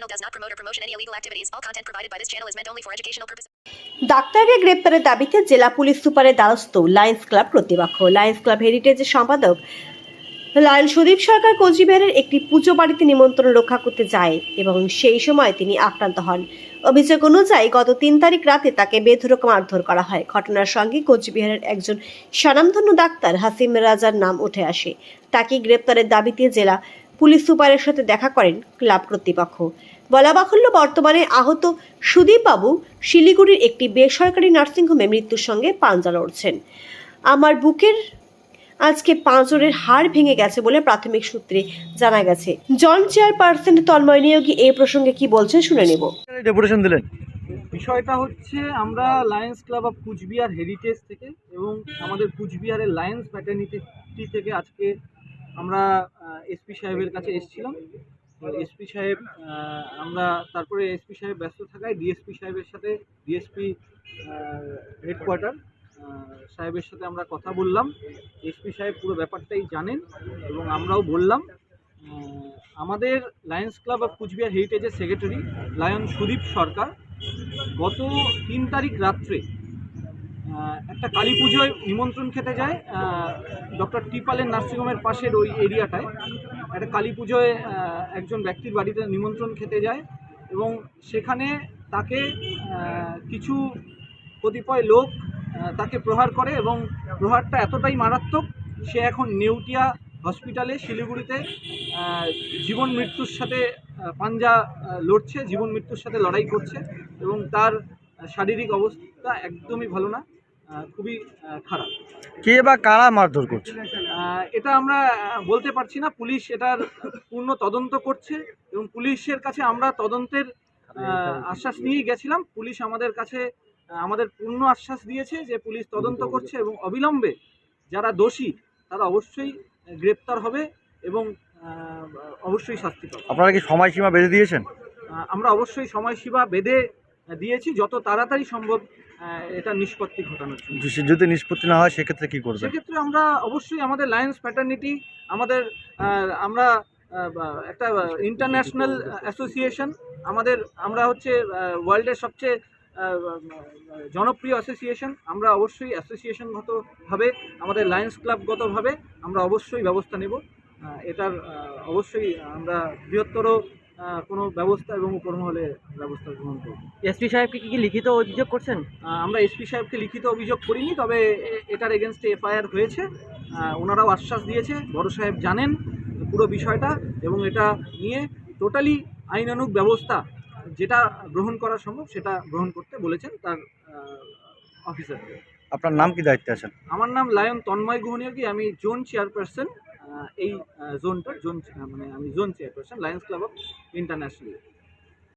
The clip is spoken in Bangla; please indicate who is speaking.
Speaker 1: channel does not promote or promotion any illegal activities. All content provided by this channel is meant only for educational purposes.
Speaker 2: ডাক্তারকে গ্রেপ্তারের দাবিতে জেলা পুলিশ সুপারের দ্বারস্থ লায়ন্স ক্লাব কর্তৃপক্ষ লায়ন্স ক্লাব হেরিটেজের সম্পাদক লায়ন সুদীপ সরকার কোচবিহারের একটি পুজো বাড়িতে নিমন্ত্রণ রক্ষা করতে যায় এবং সেই সময় তিনি আক্রান্ত হন অভিযোগ অনুযায়ী গত তিন তারিখ রাতে তাকে বেধরক মারধর করা হয় ঘটনার সঙ্গে কোচবিহারের একজন স্বনামধন্য ডাক্তার হাসিম রাজার নাম উঠে আসে তাকে গ্রেপ্তারের দাবিতে জেলা পুলিশ সুপারের সাথে দেখা করেন ক্লাব কর্তৃপক্ষ। বলা বাহুল্য বর্তমানে আহত সুদীপ বাবু শিলিগুড়ির একটি বেসরকারি নার্সিংহোমে মৃত্যুর সঙ্গে পাঞ্জা লড়ছেন। আমার বুকের আজকে পাঁজরের হাড় ভেঙে গেছে বলে প্রাথমিক সূত্রে জানা গেছে। জন চেয়ারপারসন তন্ময় নিয়োগী এই প্রসঙ্গে কি বলছেন শুনে নেব।
Speaker 3: ডেপুটেশন দিলেন।
Speaker 4: বিষয়টা হচ্ছে আমরা lions club of Coochbehar heritage থেকে এবং আমাদের কুচবিহারের লায়ন্স প্যাটার্নিটি থেকে আজকে আমরা এসপি সাহেবের কাছে এসেছিলাম। এসপি সাহেব আমরা তারপরে এসপি সাহেব ব্যস্ত থাকায় ডিএসপি সাহেবের সাথে, ডিএসপি হেডকোয়ার্টার সাহেবের সাথে আমরা কথা বললাম। এসপি সাহেব পুরো ব্যাপারটাই জানেন এবং আমরাও বললাম। আমাদের লায়ন্স ক্লাব অফ কুচবিহার হেরিটেজের সেক্রেটারি লায়ন সুদীপ সরকার, গত তিন তারিখ রাত্রে একটা কালী পুজোয় নিমন্ত্রণ খেতে যায় ডক্টর টিপালের নার্সিংহোমের পাশের ওই এরিয়াটায়। একটা কালী পুজোয় একজন ব্যক্তির বাড়িতে নিমন্ত্রণ খেতে যায় এবং সেখানে তাকে কিছু কতিপয় লোক তাকে প্রহার করে এবং প্রহারটা এতটাই মারাত্মক, সে এখন নেউটিয়া হসপিটালে, শিলিগুড়িতে জীবন মৃত্যুর সাথে পাঞ্জা লড়ছে, জীবন মৃত্যুর সাথে লড়াই করছে এবং তার শারীরিক অবস্থা একদমই ভালো না। খুবই খারাপ।
Speaker 3: কে বা কারা মারধর করছে?
Speaker 4: এটা আমরা বলতে পারছি না। পুলিশ এটার পূর্ণ তদন্ত করছে এবং পুলিশের কাছে আমরা তদন্তের আশ্বাস নিয়ে গেছিলাম। পুলিশ আমাদের কাছে আমাদের পূর্ণ আশ্বাস দিয়েছে যে পুলিশ তদন্ত করছে এবং অবিলম্বে যারা দোষী তারা অবশ্যই গ্রেপ্তার হবে এবং অবশ্যই শাস্তি পাবে।
Speaker 3: আপনারা কি সময়সীমা বেঁধে দিয়েছেন?
Speaker 4: আমরা অবশ্যই সময়সীমা বেঁধে দিয়েছি যত তাড়াতাড়ি সম্ভব এটা নিষ্পত্তি ঘটানোর জন্য।
Speaker 3: যদি- নিষ্পত্তি না হয় সেক্ষেত্রে কি করবেন
Speaker 4: সেক্ষেত্রে আমরা অবশ্যই আমাদের লায়ন্স প্যাটার্নিটি আমাদের আমরা একটা ইন্টারন্যাশনাল অ্যাসোসিয়েশন আমাদের আমরা হচ্ছে ওয়ার্ল্ডের সবচেয়ে জনপ্রিয় অ্যাসোসিয়েশন আমরা অবশ্যই অ্যাসোসিয়েশনগতভাবে আমাদের লায়ন্স ক্লাবগতভাবে আমরা অবশ্যই ব্যবস্থা নেব। এটার অবশ্যই আমরা বৃহত্তর কোনো ব্যবস্থা এবং উপর মহলে ব্যবস্থা গ্রহণ করব।
Speaker 5: এসপি সাহেবকে কি কি লিখিত অভিযোগ করছেন?
Speaker 4: আমরা এসপি সাহেবকে লিখিত অভিযোগ করিনি তবে এ- এটার এগেনস্টে এফআইআর হয়েছে। ওনারাও আশ্বাস দিয়েছে বড় সাহেব জানেন পুরো বিষয়টা এবং এটা নিয়ে টোটালি আইনানুগ ব্যবস্থা যেটা গ্রহণ করা সম্ভব সেটা গ্রহণ করতে বলেছেন তার অফিসারকে
Speaker 3: আপনার নাম কি দায়িত্বে আছেন?
Speaker 4: আমার নাম লায়ন তন্ময় গুহনিয়াকি আমি জোন চেয়ারপারসন। এই জোনটার জোন মানে আমি zone chairperson lions club of international